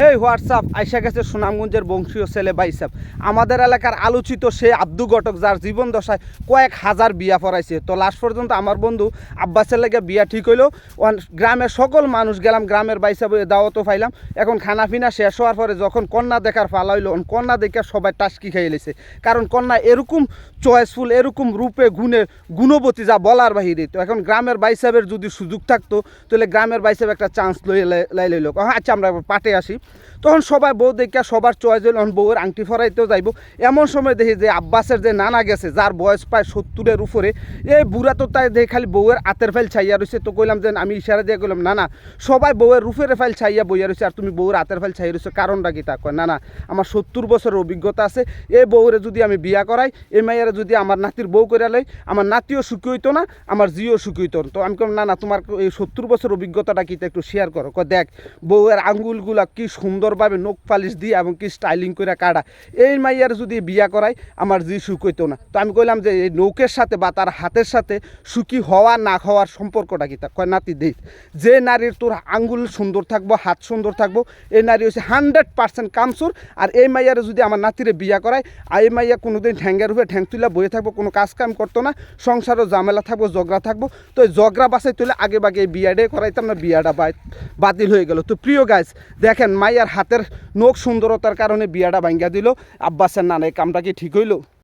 হে WhatsApp? আইসা গেছে সুনামগঞ্জের বংশীয় ছেলে বাইসাব। আমাদের এলাকার আলোচিত সে আব্দু ঘটক, যার জীবন দশায় কয়েক হাজার বিয়া পড়াইছে। তো লাস্ট পর্যন্ত আমার বন্ধু আব্বাসের লেগে বিয়া ঠিক হইল। গ্রামের সকল মানুষ গেলাম, গ্রামের বাইসাব দাওয়াতও পাইলাম। এখন খানা পিনা শেষ হওয়ার পরে যখন কন্যা দেখার ফালা হইল কন্যা দেখে সবাই টাস্কি খেয়ে লেছে। কারণ কন্যা এরকম চয়েসফুল, এরকম রূপে, গুণে, গুণবতী যা বলার বাহিরে। তো এখন গ্রামের বাইসাবের যদি সুযোগ থাকতো, তাহলে গ্রামের বাইসাব একটা চান্স লই লাই লইল। আচ্ছা আমরা পাটে আসি। তখন সবাই বউ দেখা সবার চয়েস হইল বউয়ের আংটি ফরাইতেও যাইব। এমন সময় দেখি যে আব্বাসের যে নানা গেছে, যার বয়স প্রায় সত্তরের উপরে, এই বুড়া তো তাই দেখে খালি বউয়ের আতের ফাইল ছাইয়া রয়েছে তো কইলাম যে আমি ইশারা দিয়ে কইলাম না না সবাই বউয়ের রূপের ফাইল ছাইয়া বইয়া রয়েছে আর তুমি বউয়ের আতের ফাইল ছাইয়া রয়েছে কারণটা কি তা কয়? না না আমার সত্তর বছরের অভিজ্ঞতা আছে, এই বউরে যদি আমি বিয়া করাই, এই মাইয়ারে যদি আমার নাতির বউ করে লই, আমার নাতিও সুখী হইতো না, আমার জিও সুখী হইতো তো আমি কম না না তোমার এই সত্তর বছর অভিজ্ঞতাটা কি একটু শেয়ার করো। দেখ, বউয়ের আঙ্গুলগুলা কি সুন্দরভাবে নখ পালিশ দিয়ে এবং কি স্টাইলিং করে কাটা এই মাইয়ার যদি বিয়া করাই আমার জি সুখ হইতো না। তো আমি কইলাম যে, এই নৌকের সাথে বা তার হাতের সাথে সুখী হওয়া, না হওয়ার সম্পর্কটা কি? তা কয়, নাতি, দেখ, যে নারীর তোর আঙ্গুল সুন্দর থাকব, হাত সুন্দর থাকব, এই নারী হচ্ছে হান্ড্রেড পার্সেন্ট কামসুর আর এই মাইয়ারে যদি আমার নাতিরে বিয়া করায়, আর এই মাইয়া কোনোদিন ঠ্যাঙ্গের উপরে ঠ্যাং তুলে বয়ে থাকব, কোনো কাজ কাম করতো না, সংসারও ঝামেলা থাকব, ঝগড়া থাকব, তো এই ঝগড়া বাসায় তুলে আগে বাগে বিয়াডে করাইতাম না, বিয়াটা বাতিল হয়ে গেল। তো প্রিয় গাইজ দেখেন মাইয়ার হাতের নখ সুন্দরতার কারণে বিয়াটা ভাঙ্গা দিল। আব্বাসের নানা এই কামটা কি ঠিক হইল?